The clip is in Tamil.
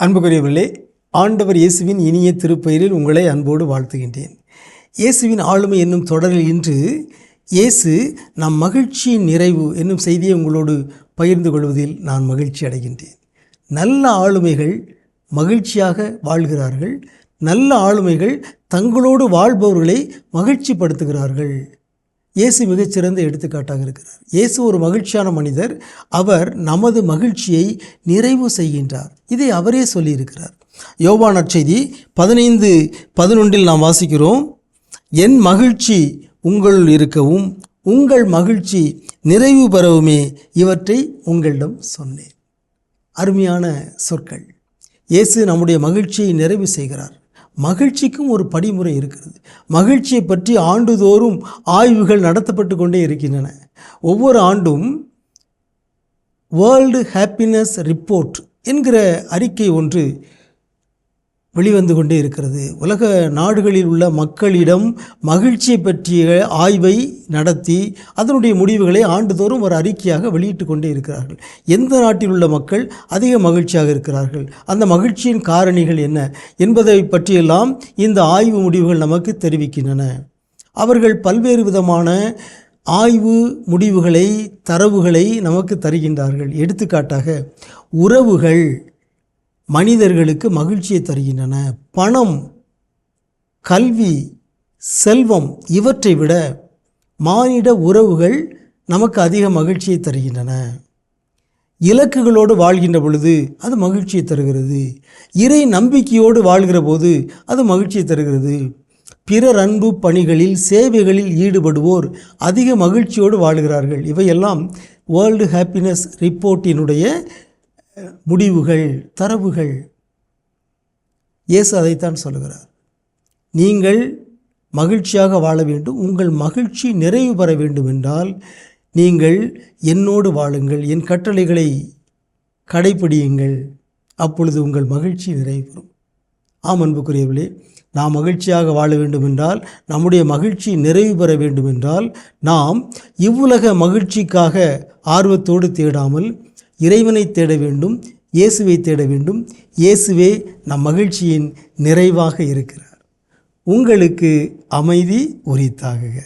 அன்புக்குரியவர்களே ஆண்டவர் இயேசுவின் இனிய திருப்பெயரில் உங்களை அன்போடு வாழ்த்துகின்றேன். இயேசுவின் ஆளுமை என்னும் தொடரில் இன்று இயேசு நம் மகிழ்ச்சியின் நிறைவு என்னும் செய்தியை உங்களோடு பகிர்ந்து கொள்வதில் நான் மகிழ்ச்சி அடைகின்றேன். நல்ல ஆளுமைகள் மகிழ்ச்சியாக வாழ்கிறார்கள். நல்ல ஆளுமைகள் தங்களோடு வாழ்பவர்களை மகிழ்ச்சிப்படுத்துகிறார்கள். இயேசு மிகச்சிறந்த எடுத்துக்காட்டாக இருக்கிறார். இயேசு ஒரு மகிழ்ச்சியான மனிதர். அவர் நமது மகிழ்ச்சியை நிறைவு செய்கின்றார். இதை அவரே சொல்லியிருக்கிறார். யோவா நற்செய்தி பதினைந்து பதினொன்றில் நாம் வாசிக்கிறோம். என் மகிழ்ச்சி உங்களுள் இருக்கவும் உங்கள் மகிழ்ச்சி நிறைவு பெறவுமே இவற்றை உங்களிடம் சொன்னேன். அருமையான சொற்கள். இயேசு நம்முடைய மகிழ்ச்சியை நிறைவு செய்கிறார். மகிழ்ச்சிக்கும் ஒரு படிமுறை இருக்கிறது. மகிழ்ச்சியை பற்றி ஆண்டுதோறும் ஆய்வுகள் நடத்தப்பட்டு கொண்டே இருக்கின்றன. ஒவ்வொரு ஆண்டும் வேர்ல்டு ஹாப்பினஸ் ரிப்போர்ட் என்கிற அறிக்கை ஒன்று வெளிவந்து கொண்டே இருக்கிறது. உலக நாடுகளில் உள்ள மக்களிடம் மகிழ்ச்சியை பற்றிய ஆய்வை நடத்தி அதனுடைய முடிவுகளை ஆண்டுதோறும் ஒரு அறிக்கையாக வெளியிட்டு கொண்டே இருக்கிறார்கள். எந்த நாட்டில் உள்ள மக்கள் அதிக மகிழ்ச்சியாக இருக்கிறார்கள்? அந்த மகிழ்ச்சியின் காரணிகள் என்ன என்பதை பற்றியெல்லாம் இந்த ஆய்வு முடிவுகள் நமக்கு தெரிவிக்கின்றன. அவர்கள் பல்வேறு விதமான ஆய்வு முடிவுகளை தரவுகளை நமக்கு தருகின்றார்கள். எடுத்துக்காட்டாக உறவுகள். மனிதர்களுக்கு மகிழ்ச்சியை தருகின்றன. பணம் கல்வி செல்வம் இவற்றை விட மானிட உறவுகள் நமக்கு அதிக மகிழ்ச்சியை தருகின்றன. இலக்குகளோடு வாழ்கின்ற பொழுது அது மகிழ்ச்சியை தருகிறது. இறை நம்பிக்கையோடு வாழ்கிற போது அது மகிழ்ச்சியை தருகிறது. பிறர் அன்பு பணிகளில் சேவைகளில் ஈடுபடுவோர் அதிக மகிழ்ச்சியோடு வாழ்கிறார்கள். இவையெல்லாம் வேர்ல்டு ஹாப்பினஸ் ரிப்போர்ட்டினுடைய முடிவுகள் தரவுகள். இயேசு அதைத்தான் சொல்லுகிறார். நீங்கள் மகிழ்ச்சியாக வாழ வேண்டும். உங்கள் மகிழ்ச்சி நிறைவு பெற வேண்டும் என்றால் நீங்கள் என்னோடு வாழுங்கள். என் கட்டளைகளை கடைப்பிடியுங்கள் அப்பொழுது உங்கள் மகிழ்ச்சி நிறைவு பெறும். ஆம் அன்புக்குரியவர்களே நாம் மகிழ்ச்சியாக வாழ வேண்டும் என்றால் நம்முடைய மகிழ்ச்சி நிறைவு பெற வேண்டும் என்றால் நாம் இவ்வுலக மகிழ்ச்சிக்காக ஆர்வத்தோடு தேடாமல் இறைவனை தேட வேண்டும் இயேசுவை தேட வேண்டும். இயேசுவே நம் மகிழ்ச்சியின் நிறைவாக இருக்கிறார். உங்களுக்கு அமைதி உரித்தாகுக.